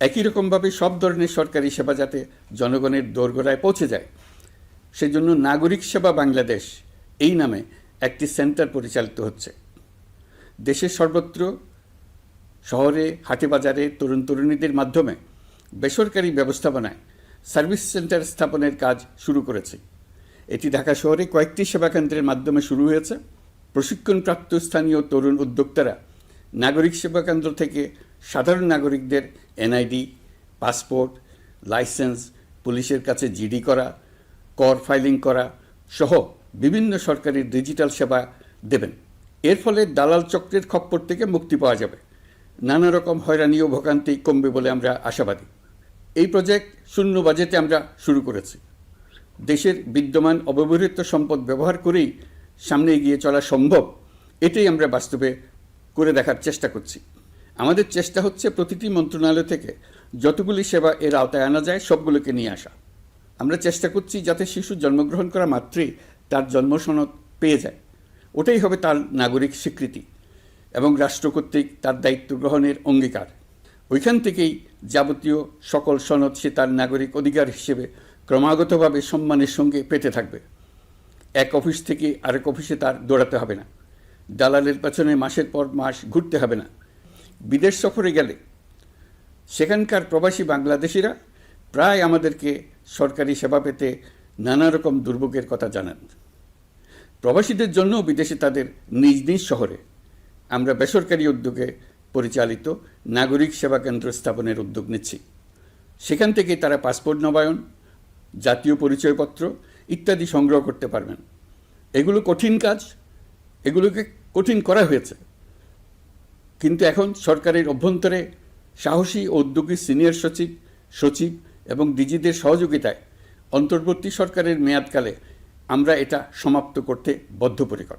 একই রকমভাবে সব ধরনের সরকারি সেবা যাতে জনগণের দোরগোড়ায় পৌঁছে যায়, সেজন্য নাগরিক সেবা বাংলাদেশ এই নামে একটি সেন্টার পরিচালিত হচ্ছে। দেশের সর্বত্র শহরে হাটে বাজারে তরুণ তরুণীদের মাধ্যমে বেসরকারি ব্যবস্থাপনায় সার্ভিস সেন্টার স্থাপনের কাজ শুরু করেছে। এটি ঢাকা শহরে কয়েকটি সেবা কেন্দ্রের মাধ্যমে শুরু হয়েছে। প্রশিক্ষণপ্রাপ্ত স্থানীয় তরুণ উদ্যোক্তারা নাগরিক সেবা কেন্দ্র থেকে সাধারণ নাগরিকদের এনআইডি পাসপোর্ট লাইসেন্স পুলিশের কাছে জিডি করা, কর ফাইলিং করা সহ বিভিন্ন সরকারি ডিজিটাল সেবা দেবেন। এর ফলে দালাল চক্রের খপ্পর থেকে মুক্তি পাওয়া যাবে। নানা রকম হয়রানি ও ভোগান্তি কমবে বলে আমরা আশাবাদী। এই প্রজেক্ট শূন্য বাজেটে আমরা শুরু করেছি। দেশের বিদ্যমান অব্যবহৃত সম্পদ ব্যবহার করেই সামনে এগিয়ে চলা সম্ভব, এটাই আমরা বাস্তবে করে দেখার চেষ্টা করছি। আমাদের চেষ্টা হচ্ছে প্রতিটি মন্ত্রণালয় থেকে যতগুলি সেবা এর আওতায় আনা যায়, সবগুলোকে নিয়ে আসা। আমরা চেষ্টা করছি যাতে শিশু জন্মগ্রহণ করা মাত্রই তার জন্মসনদ পেয়ে যায়। ওটাই হবে তার নাগরিক স্বীকৃতি এবং রাষ্ট্র কর্তৃক তার দায়িত্ব গ্রহণের অঙ্গীকার। ওইখান থেকেই যাবতীয় সকল সনদ সে তার নাগরিক অধিকার হিসেবে ক্রমাগতভাবে সম্মানের সঙ্গে পেতে থাকবে। এক অফিস থেকে আরেক অফিসে তার দৌড়াতে হবে না। দালালের পেছনে মাসের পর মাস ঘুরতে হবে না। বিদেশ সফরে গেলে সেখানকার প্রবাসী বাংলাদেশিরা প্রায় আমাদেরকে সরকারি সেবা পেতে নানা রকম দুর্ভোগের কথা জানান। প্রবাসীদের জন্য বিদেশে তাদের নিজ নিজ শহরে আমরা বেসরকারি উদ্যোগে পরিচালিত নাগরিক সেবা কেন্দ্র স্থাপনের উদ্যোগ নিচ্ছি। সেখান থেকে তারা পাসপোর্ট নবায়ন, জাতীয় পরিচয়পত্র ইত্যাদি সংগ্রহ করতে পারবেন। এগুলো কঠিন কাজ, এগুলোকে কঠিন করা হয়েছে। কিন্তু এখন সরকারের অভ্যন্তরে সাহসী ও উদ্যোগী সিনিয়র সচিব সচিব এবং ডিজিদের সহযোগিতায় অন্তর্বর্তী সরকারের মেয়াদকালে আমরা এটা সমাপ্ত করতে বদ্ধপরিকর।